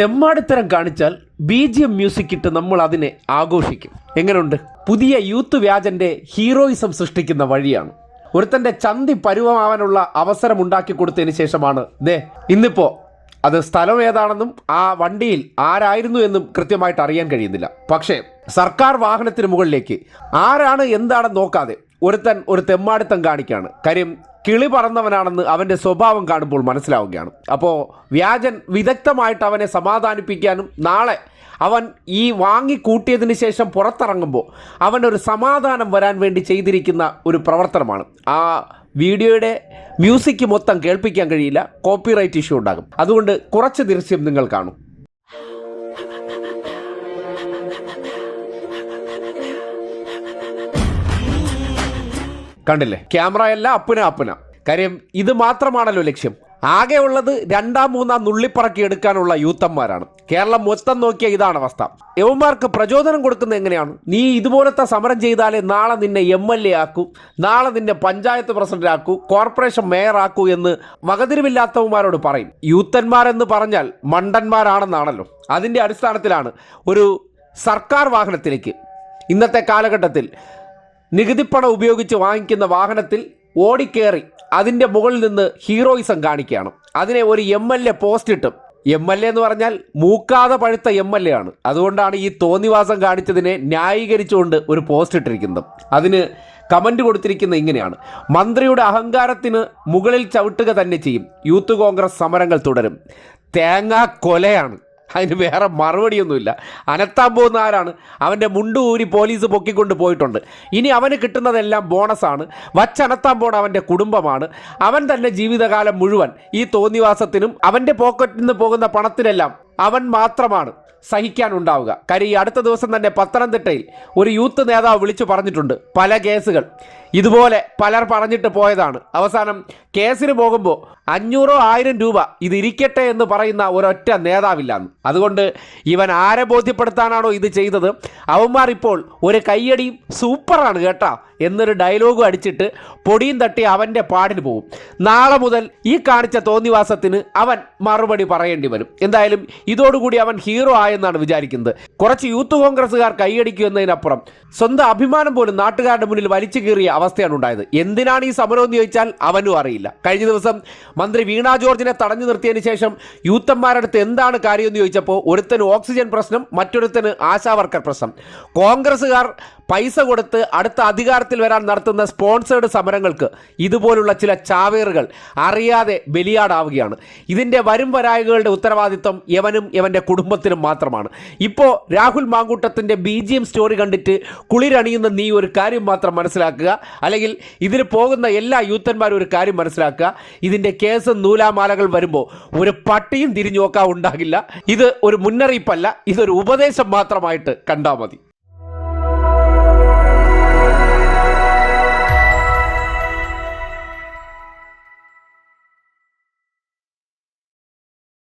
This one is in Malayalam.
തെമ്മാടിത്തരം കാണിച്ചാൽ ബി ജി എം മ്യൂസിക് ഇട്ട് നമ്മൾ അതിനെ ആഘോഷിക്കും. എങ്ങനെയുണ്ട് പുതിയ യൂത്ത് വ്യാജന്റെ ഹീറോയിസം സൃഷ്ടിക്കുന്ന വഴിയാണ്. ഒരുത്തന്റെ ചന്തി പരുവമാവാനുള്ള അവസരം ഉണ്ടാക്കി കൊടുത്തതിന് ശേഷമാണ് ദേ ഇന്നിപ്പോ അത് സ്ഥലം ഏതാണെന്നും ആ വണ്ടിയിൽ ആരായിരുന്നു എന്നും കൃത്യമായിട്ട് അറിയാൻ കഴിയുന്നില്ല. പക്ഷേ സർക്കാർ വാഹനത്തിന് മുകളിലേക്ക് ആരാണ് എന്താണെന്ന് നോക്കാതെ ഒരുത്തൻ ഒരു തെമ്മാടിത്തം കാണിക്കുകയാണ് കാര്യം കിളി പറന്നവനാണെന്ന് അവന്റെ സ്വഭാവം കാണുമ്പോൾ മനസ്സിലാവുകയാണ്. അപ്പോൾ വ്യാജൻ വിദഗ്ധമായിട്ട് അവനെ സമാധാനിപ്പിക്കാനും നാളെ അവൻ ഈ വാങ്ങി കൂട്ടിയതിന് ശേഷം പുറത്തിറങ്ങുമ്പോൾ അവനൊരു സമാധാനം വരാൻ വേണ്ടി ചെയ്തിരിക്കുന്ന ഒരു പ്രവർത്തനമാണ്. ആ വീഡിയോയുടെ മ്യൂസിക് മൊത്തം കേൾപ്പിക്കാൻ കഴിയില്ല. കോപ്പിറൈറ്റ് ഇഷ്യൂ ഉണ്ടാകും. അതുകൊണ്ട് കുറച്ച് ദൃശ്യം നിങ്ങൾ കാണും. കണ്ടില്ലേ? ക്യാമറ എല്ലാം അപ്പന അപ്പന. കാര്യം ഇത് മാത്രമാണല്ലോ ലക്ഷ്യം. ആകെ ഉള്ളത് രണ്ടാം മൂന്നാം നുള്ളിപ്പറക്കി എടുക്കാനുള്ള യൂത്തന്മാരാണ്. കേരളം മൊത്തം നോക്കിയ ഇതാണ് അവസ്ഥ. യവന്മാർക്ക് പ്രചോദനം കൊടുക്കുന്നത് എങ്ങനെയാണ്? നീ ഇതുപോലത്തെ സമരം ചെയ്താലേ നാളെ നിന്നെ എം എൽ എ ആക്കൂ നാളെ നിന്നെ പഞ്ചായത്ത് പ്രസിഡന്റ് ആക്കൂ കോർപ്പറേഷൻ മേയർ ആക്കൂ എന്ന് വകതിരിവില്ലാത്തവന്മാരോട് പറയും. യൂത്തന്മാരെന്ന് പറഞ്ഞാൽ മണ്ടന്മാരാണെന്നാണല്ലോ. അതിന്റെ അടിസ്ഥാനത്തിലാണ് ഒരു സർക്കാർ വാഹനത്തിലേക്ക്. ഇന്നത്തെ കാലഘട്ടത്തിൽ നികുതിപ്പണം ഉപയോഗിച്ച് വാങ്ങിക്കുന്ന വാഹനത്തിൽ ഓടിക്കേറി അതിന്റെ മുകളിൽ നിന്ന് ഹീറോയിസം കാണിക്കുകയാണ്. അതിനെ ഒരു എം എൽ എ പോസ്റ്റ് ഇട്ടും. എം എൽ എ എന്ന് പറഞ്ഞാൽ മൂക്കാതെ പഴുത്ത എം എൽ എ ആണ്. അതുകൊണ്ടാണ് ഈ തോന്നിവാസം കാണിച്ചതിനെ ന്യായീകരിച്ചുകൊണ്ട് ഒരു പോസ്റ്റ് ഇട്ടിരിക്കുന്നത്. അതിന് കമന്റ് കൊടുത്തിരിക്കുന്ന ഇങ്ങനെയാണ്. മന്ത്രിയുടെ അഹങ്കാരത്തിന് മുകളിൽ ചവിട്ടുക തന്നെ ചെയ്യും. യൂത്ത് കോൺഗ്രസ് സമരങ്ങൾ തുടരും. തേങ്ങാ കൊലയാണ് അതിന് വേറെ മറുപടിയൊന്നുമില്ല. അനത്താൻ പോകുന്ന ആരാണ്? അവന്റെ മുണ്ടു ഊരി പോലീസ് പൊക്കിക്കൊണ്ട് പോയിട്ടുണ്ട്. ഇനി അവന് കിട്ടുന്നതെല്ലാം ബോണസാണ്. വച്ചനത്താൻ പോണ അവന്റെ കുടുംബമാണ്. അവൻ തന്നെ ജീവിതകാലം മുഴുവൻ ഈ തോന്നിവാസത്തിനും അവന്റെ പോക്കറ്റിൽ നിന്ന് പോകുന്ന പണത്തിനെല്ലാം അവൻ മാത്രമാണ് സഹിക്കാനുണ്ടാവുക. കാര്യം ഈ അടുത്ത ദിവസം തന്നെ പത്തനംതിട്ടയിൽ ഒരു യൂത്ത് നേതാവ് വിളിച്ചു പറഞ്ഞിട്ടുണ്ട് പല കേസുകൾ. ഇതുപോലെ പലർ പറഞ്ഞിട്ട് പോയതാണ്. അവസാനം കേസിന് പോകുമ്പോൾ അഞ്ഞൂറോ ആയിരം രൂപ ഇതിരിക്കട്ടെ എന്ന് പറയുന്ന ഒരൊറ്റ നേതാവില്ലാന്ന്. അതുകൊണ്ട് ഇവൻ ആരെ ബോധ്യപ്പെടുത്താനാണോ ഇത് ചെയ്തത്? അവന്മാർ ഇപ്പോൾ ഒരു കയ്യടിയും സൂപ്പറാണ് കേട്ടാ എന്നൊരു ഡയലോഗും അടിച്ചിട്ട് പൊടിയും തട്ടി അവന്റെ പാടിന് പോകും നാളെ മുതൽ ഈ കാണിച്ച തോന്നിവാസത്തിന് അവൻ മറുപടി പറയേണ്ടി വരും. എന്തായാലും ഇതോടുകൂടി അവൻ ഹീറോ ആയെന്നാണ് വിചാരിക്കുന്നത്. കുറച്ച് യൂത്ത് കോൺഗ്രസ്സുകാർ കൈയടിക്കൂ എന്നതിനപ്പുറം സ്വന്തം അഭിമാനം പോലും നാട്ടുകാരുടെ മുന്നിൽ വലിച്ചു കീറിയ അവസ്ഥയാണ് ഉണ്ടായത്. എന്തിനാണ് ഈ സമരം എന്ന് ചോദിച്ചാൽ അവനും അറിയില്ല. കഴിഞ്ഞ ദിവസം മന്ത്രി വീണ ജോർജിനെ തടഞ്ഞു നിർത്തിയതിന് ശേഷം യൂത്തന്മാരടുത്ത് എന്താണ് കാര്യം എന്ന് ചോദിച്ചപ്പോൾ ഒരുത്തന് ഓക്സിജൻ പ്രശ്നം മറ്റൊരുത്തന് ആശാവർക്കർ പ്രശ്നം. കോൺഗ്രസ്സുകാർ പൈസ കൊടുത്ത് അടുത്ത അധികാരത്തിൽ വരാൻ നടത്തുന്ന സ്പോൺസേഡ് സമരങ്ങൾക്ക് ഇതുപോലുള്ള ചില ചാവേറുകൾ അറിയാതെ ബലിയാടാവുകയാണ്. ഇതിന്റെ വരും വരായകളുടെ ഉത്തരവാദിത്വം യവനും യവന്റെ കുടുംബത്തിനും മാത്രമാണ്. ഇപ്പോൾ രാഹുൽ മാങ്കൂട്ടത്തിന്റെ ബി ജി എം സ്റ്റോറി കണ്ടിട്ട് കുളിരണിയുന്ന നീ ഒരു കാര്യം മാത്രം മനസ്സിലാക്കുക. അല്ലെങ്കിൽ ഇതിന് പോകുന്ന എല്ലാ യൂത്തന്മാരും ഒരു കാര്യം മനസ്സിലാക്കുക. ഇതിന്റെ കേസ് നൂലാമാലകൾ വരുമ്പോൾ ഒരു പട്ടിയും തിരിഞ്ഞു നോക്കാൻ ഉണ്ടാകില്ല. ഇത് ഒരു മുന്നറിയിപ്പല്ല. ഇതൊരു ഉപദേശം മാത്രമായിട്ട് കണ്ടാൽ മതി.